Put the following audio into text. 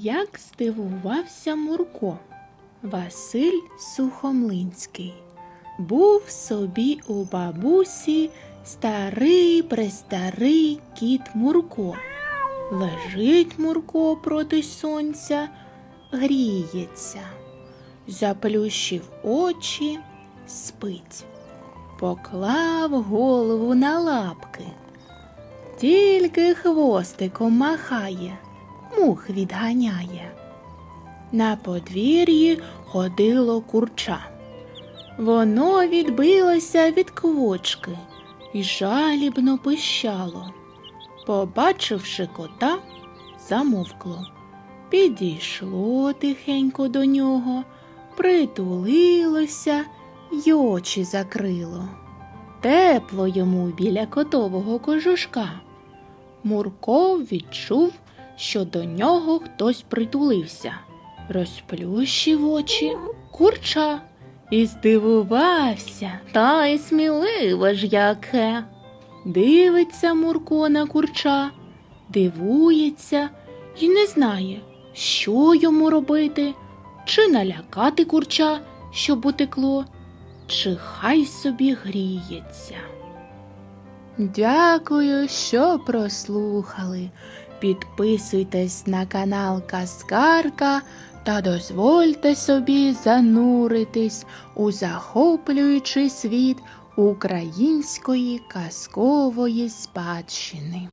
Як здивувався Мурко. Василь Сухомлинський. Був собі у бабусі старий престарий кіт Мурко. Лежить Мурко проти сонця, гріється, заплющив очі, спить, поклав голову на лапки, тільки хвостиком махає, мух відганяє. На подвір'ї ходило курча. Воно відбилося від квочки і жалібно пищало. Побачивши кота, замовкло. Підійшло тихенько до нього, притулилося й очі закрило. Тепло йому біля котового кожушка. Мурко відчув, що до нього хтось притулився. Розплющив очі курча і здивувався, та й сміливе ж яке. Дивиться Мурко на курча, дивується і не знає, що йому робити, чи налякати курча, щоб утекло, чи хай собі гріється. Дякую, що прослухали. Підписуйтесь на канал Казкарка та дозвольте собі зануритись у захоплюючий світ української казкової спадщини.